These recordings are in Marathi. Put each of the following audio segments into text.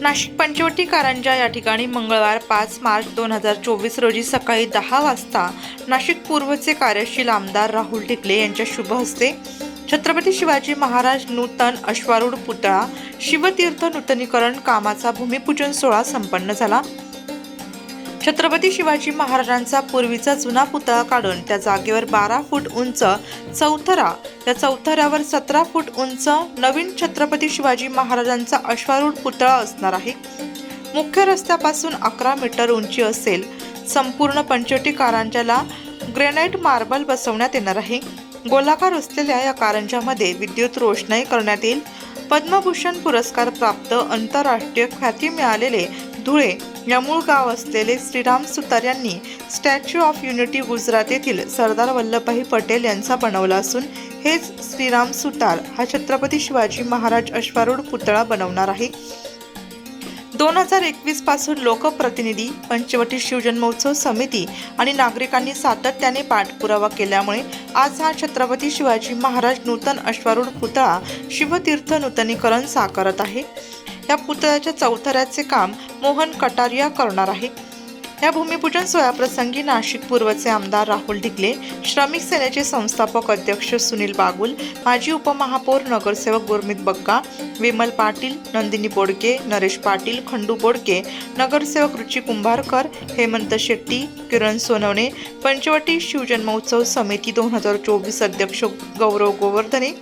नाशिक पंचवटी कारंजा या ठिकाणी मंगळवार पाच मार्च दोन हजार चोवीस रोजी सकाळी दहा वाजता नाशिक पूर्वचे कार्यशील आमदार राहुल ढिकले यांच्या शुभ हस्ते छत्रपती शिवाजी महाराज नूतन अश्वारूढ पुतळा शिवतीर्थ नूतनीकरण कामाचा भूमिपूजन सोहळा संपन्न झाला. छत्रपती शिवाजी महाराजांचा पूर्वीचा जुना पुतळा काढून त्या जागेवर बारा फूट उंच चौथरा त्या चौथऱ्यावर सतरा फूट उंच नवीन छत्रपती शिवाजी महाराजांचा अश्वारूढ पुतळा असणार आहे. मुख्य रस्त्यापासून अकरा मीटर उंची असेल. संपूर्ण पंचवटी कारंजाला ग्रेनाइट मार्बल बसवण्यात येणार आहे. गोलाकार असलेल्या या कारंजामध्ये विद्युत रोषणाई करण्यात येईल. पद्मभूषण पुरस्कार प्राप्त आंतरराष्ट्रीय ख्याती मिळालेले धुळे या मूळ गाव असलेले श्रीराम सुतार यांनी स्टॅच्यू ऑफ युनिटी गुजरात येथील सरदार वल्लभभाई पटेल यांचा बनवला असून हेच श्रीराम सुतार हा छत्रपती शिवाजी महाराज अश्वारूढ पुतळा बनवणार आहे. दोन हजार एकवीसपासून लोकप्रतिनिधी पंचवटी शिवजन्मोत्सव समिती आणि नागरिकांनी सातत्याने पाठपुरावा केल्यामुळे आज हा छत्रपती शिवाजी महाराज नूतन अश्वारूढ पुतळा शिवतीर्थ नूतनीकरण साकारत आहे. या पुतळ्याच्या चौथऱ्याचे काम मोहन कटारिया करणार आहे. या भूमिपूजन सोहळ्याप्रसंगी नाशिक पूर्वचे आमदार राहुल ढिकले श्रमिक सेनेचे संस्थापक अध्यक्ष सुनील बागुल माजी उपमहापौर नगरसेवक गुरमीत बग्गा विमल पाटील नंदिनी बोडके नरेश पाटील खंडू बोडके नगरसेवक रुची कुंभारकर हेमंत शेट्टी किरण सोनवणे पंचवटी शिवजन्मोत्सव समिती दोन हजार चोवीस अध्यक्ष गौरव गोवर्धने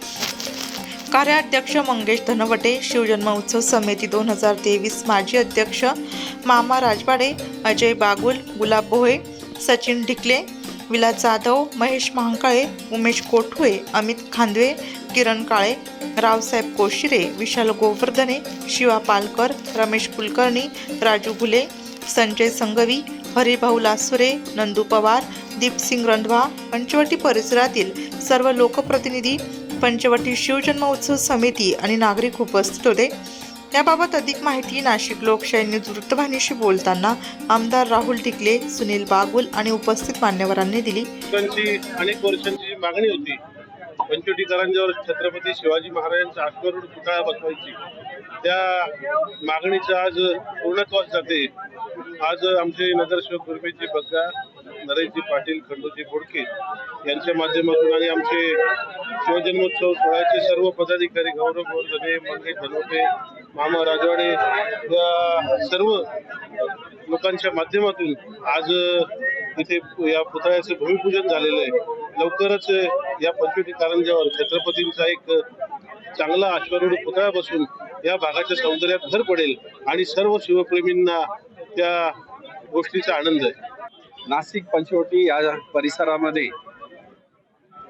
कार्याध्यक्ष मंगेश धनवटे शिवजन्म उत्सव समिती दोन हजार तेवीस माजी अध्यक्ष मामा राजवाडे अजय बागुल गुलाब भोये सचिन ढिकले विलास जाधव महेश महांकाळे उमेश कोठुळे अमित खांदवे किरण काळे रावसाहेब कोशिरे विशाल गोवर्धने शिवा पालकर रमेश कुलकर्णी राजू भुले संजय संगवी हरिभाऊ लासुरे नंदू पवार दीपसिंग रंधवा पंचवटी परिसरातील सर्व लोकप्रतिनिधी पंचवटी शिवजन्मोत्सव समिती आणि नागरिक उपस्थित होते. याबाबत अधिक माहिती नाशिक लोकशाही न्यूज वृत्तवाहिनीशी बोलताना आमदार राहुल टिकले सुनील बागुल आणि उपस्थित मान्यवरांनी दिली. अनेक वर्षांची मागणी होती. पंचवटी छत्रपती शिवाजी महाराजांचा अश्वरूढ पुतळा बसवायची. त्या मागणीचं आज पूर्णत्वास जाते. आज आमचे नगरसेवक गुरमीजी बग्गा नरेशजी पाटील खंडूजी बोडके यांच्या माध्यमातून आणि आमचे शिवजन्मोत्सव सोहळ्याचे सर्व पदाधिकारी गौरव गोवर्धने मंगेश धनोटे मामा राजवाडे या सर्व लोकांच्या माध्यमातून आज इथे या पुतळ्याचं भूमिपूजन झालेलं आहे. लवकरच या पंचवटी कारंजावर छत्रपतींचा एक चांगला अश्वारूढ पुतळा बसून या भागाच्या सौंदर्यात भर पडेल आणि सर्व शिवप्रेमींना त्या गोष्टीचा आनंद आहे. नाशिक पंचवटी या परिसरामध्ये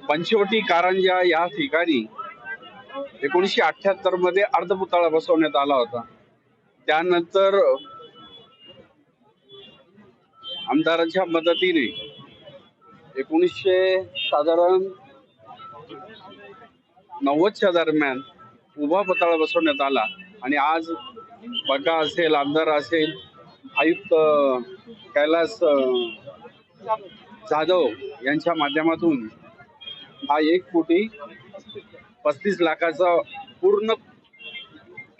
पंचवटी कारंजा या ठिकाणी एकोणीसशे अठ्ठ्याहत्तरमध्ये अर्धपुतळा बसवण्यात आला होता. त्यानंतर आमदारांच्या मदतीने एकोणीसशे साधारण नव्वदच्या दरम्यान उभा पुतळा बसवण्यात आला आणि आज बग्गा असेल आमदार असेल आयुक्त कैलास जाधव यांच्या माध्यमातून हा एक कोटी पस्तीस लाखाचा पूर्ण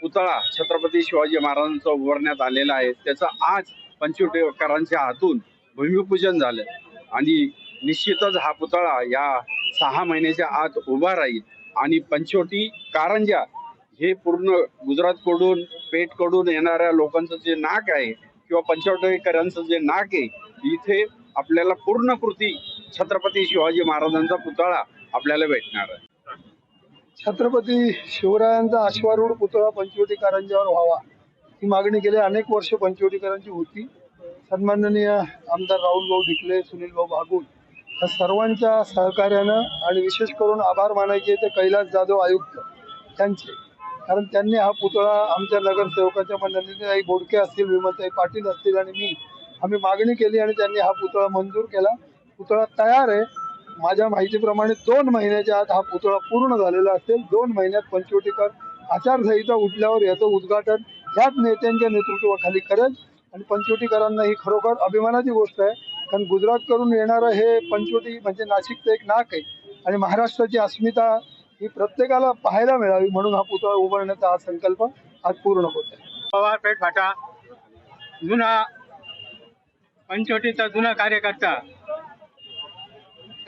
पुतळा छत्रपती शिवाजी महाराजांचा उभारण्यात आलेला आहे. त्याचं आज पंचवटीकरांच्या हातून भूमिपूजन झालं. आणि निश्चितच हा पुतळा या सहा महिन्याच्या आत उभा राहील. आणि पंचवटी कारंजा हे पूर्ण गुजरातकडून पेठकडून येणाऱ्या लोकांचं जे नाक आहे किंवा पंचवटीकरांचं जे नाक आहे इथे आपल्याला पूर्ण कृती छत्रपती शिवाजी महाराजांचा पुतळा आपल्याला भेटणार आहे. छत्रपती शिवरायांचा अश्वारूढ पुतळा पंचवटी कारंजावर व्हावा ही मागणी गेले अनेक वर्ष पंचवटीकरांची होती. सन्माननीय आमदार राहुल भाऊ ढिकले सुनील भाऊ भागुल या सर्वांच्या सहकार्यानं आणि विशेष करून आभार मानायचे ते कैलास जाधव आयुक्त त्यांचे कारण त्यांनी हा पुतळा आमच्या नगरसेवकाच्या मंडळीने बोडके असतील विमलताई पाटील असतील आणि मी आम्ही मागणी केली आणि त्यांनी हा पुतळा मंजूर केला. पुतळा तयार आहे. माझ्या माहितीप्रमाणे दोन महिन्याच्या आत हा पुतळा पूर्ण झालेला असेल. दोन महिन्यात पंचवटीकर आचारसंहिता उठल्यावर याचं उद्घाटन ह्याच नेत्यांच्या नेतृत्वाखाली करेल. आणि पंचवटीकरांना ही खरोखर अभिमानाची गोष्ट आहे. कारण गुजरातकडून येणारं हे पंचवटी म्हणजे नाशिकचं एक नाक आहे. आणि महाराष्ट्राची अस्मिता ही प्रत्येकाला पाहायला मिळावी म्हणून हा पुतळा उभारण्याचा हा संकल्प आज पूर्ण होत आहे. पवारपेठ फाटा. जुना पंचवटीचा जुना कार्यकर्ता.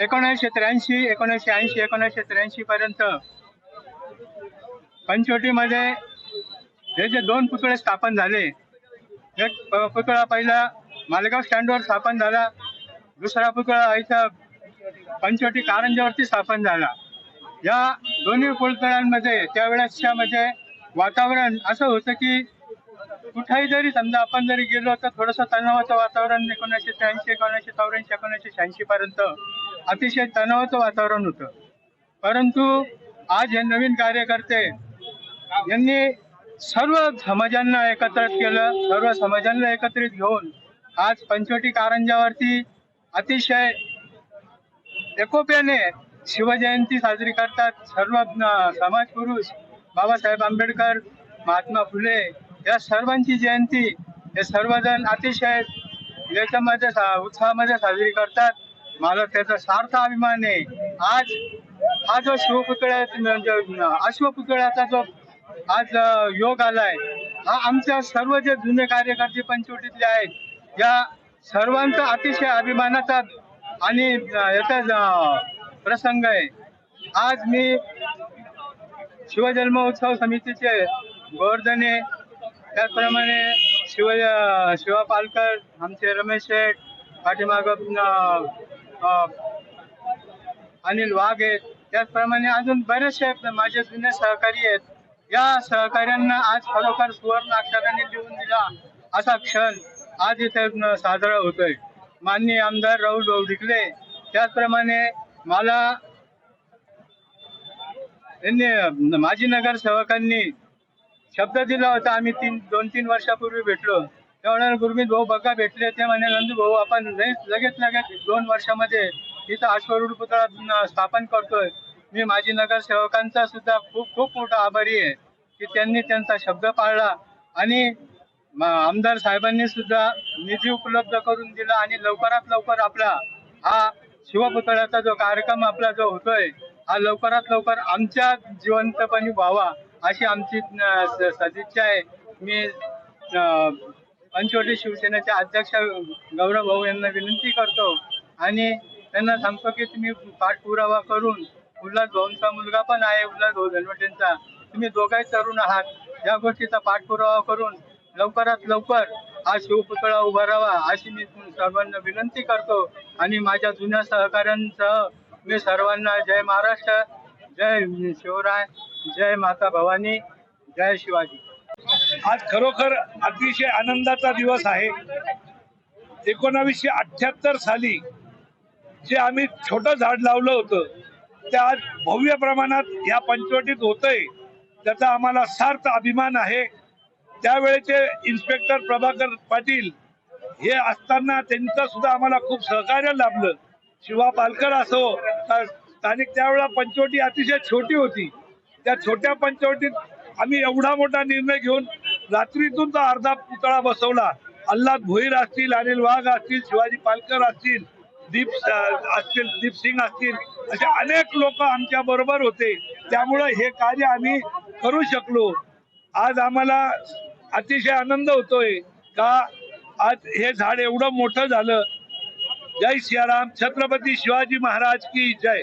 एकोणीसशे त्र्याऐंशी एकोणीसशे ऐंशी एकोणीसशे त्र्याऐंशी पर्यंत. पंचवटीमध्ये हे जे दोन पुतळे स्थापन झाले एक पुतळा पहिला मालेगाव स्टँडवर स्थापन झाला दुसरा पुतळा इथं पंचवटी कारंजावरती स्थापन झाला. या दोन्ही पुतळ्यांमध्ये त्यावेळेसच्या म्हणजे वातावरण असं होतं की कुठेही जरी समजा आपण जरी गेलो तर थोडंसं तणावाचं वातावरण एकोणीसशे त्र्याऐंशी एकोणीसशे चौऱ्याऐंशी एकोणीसशे शहाऐंशी पर्यंत अतिशय तणावाचं वातावरण होतं. परंतु आज हे नवीन कार्यकर्ते यांनी सर्व समाजांना एकत्रित केलं सर्व समाजांना एकत्रित घेऊन आज पंचवटी कारंजावरती अतिशय एकोप्याने शिवजयंती साजरी करतात. सर्व समाज पुरुष बाबासाहेब आंबेडकर महात्मा फुले या सर्वांची जयंती हे सर्वजण अतिशय याच्यामध्ये सा- उत्साहामध्ये साजरी करतात. मला त्याचा सार्थ अभिमान आहे. आज हा जो शिवपुतळ्या अश्वपुतळ्याचा जो आज योग आलाय हा आमच्या सर्व जे जुने कार्यकर्ते पंचवटीतले आहेत या सर्वांचा अतिशय अभिमानाचा आणि याचा प्रसंग आहे. आज मी शिवजन्म उत्सव समितीचे गोवर्धने त्याचप्रमाणे शिव शिवा पालकर आमचे रमेश शेठ पाठीमाग अनिल वाघ आहेत त्याचप्रमाणे अजून बरेचसे माझे जुने सहकारी आहेत. या सहकाऱ्यांना आज खरोखर सुवर्ण अक्षराने लिहून दिला असा क्षण आज इथे साजरा होतोय. माननीय आमदार राहुल भाऊ त्याचप्रमाणे मला यांनी माजी नगरसेवकांनी शब्द दिला होता. आम्ही तीन दोन तीन वर्षापूर्वी भेटलो. तेव्हा गुरमीत भाऊ बघा भेटले. ते म्हणे नंदू भाऊ आपण लगेच लगेच लगेच दोन वर्षामध्ये इथं अश्वरूढ पुतळा स्थापन करतोय. मी माझी नगरसेवकांचा सुद्धा खूप खूप मोठा आभारी आहे की त्यांनी त्यांचा शब्द पाळला आणि म- आमदार साहेबांनी सुद्धा निधी उपलब्ध करून दिला आणि लवकरात लवकर आपला हा शिवपुतळ्याचा जो कार्यक्रम आपला जो होतोय हा लवकरात लवकर आमच्या जिवंतपणी व्हावा. अशी आमची स- सदिच्छा आहे. मी पंचवटी शिवसेनेचे अध्यक्ष गौरव भाऊ यांना विनंती करतो आणि त्यांना सांगतो की तुम्ही पाठपुरावा करून उल्हास भाऊंचा मुलगा पण आहे उल्हास भाऊ धनवटेंचा. तुम्ही दोघाही तरुण आहात. या गोष्टीचा पाठपुरावा करून लवकरात लवकर हा शिवपुतळा उभा अशी मी सर्वांना विनंती करतो. आणि माझ्या जुन्या सहकाऱ्यांसह मी सर्वांना जय महाराष्ट्र जय शिवराय जय माता भवानी जय शिवाजी. आज खरोखर अतिशय आनंदाचा दिवस आहे. एकोणावीसशे अठ्याहत्तर साली जे आम्ही छोटं झाड लावलं होतं ते आज भव्य प्रमाणात या पंचवटीत होतंय. त्याचा आम्हाला सार्थ अभिमान आहे. त्यावेळेचे इन्स्पेक्टर प्रभाकर पाटील हे असताना त्यांचं सुद्धा आम्हाला खूप सहकार्य लाभलं. शिवा पालकर असो आणि त्यावेळेला पंचवटी अतिशय छोटी होती. त्या छोट्या पंचवटीत आम्ही एवढा मोठा निर्णय घेऊन रात्रीतून तो अर्धा पुतळा बसवला. अल्लाद भोईर असतील अनिल वाघ असतील शिवाजी पालकर असतील दीप असतील दीप सिंग असतील असे अनेक लोक आमच्या बरोबर होते. त्यामुळं हे कार्य आम्ही करू शकलो. आज आम्हाला अतिशय आनंद होतोय का आज हे झाड एवढं मोठं झालं. जय सियाराम छत्रपती शिवाजी महाराज की जय.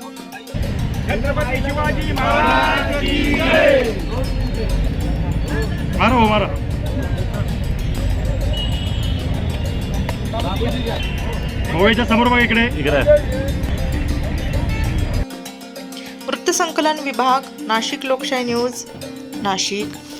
मारा हो मारा. गोव्याच्या समोर बघा इकडे. इकडे. वृत्तसंकलन विभाग नाशिक लोकशाही न्यूज नाशिक.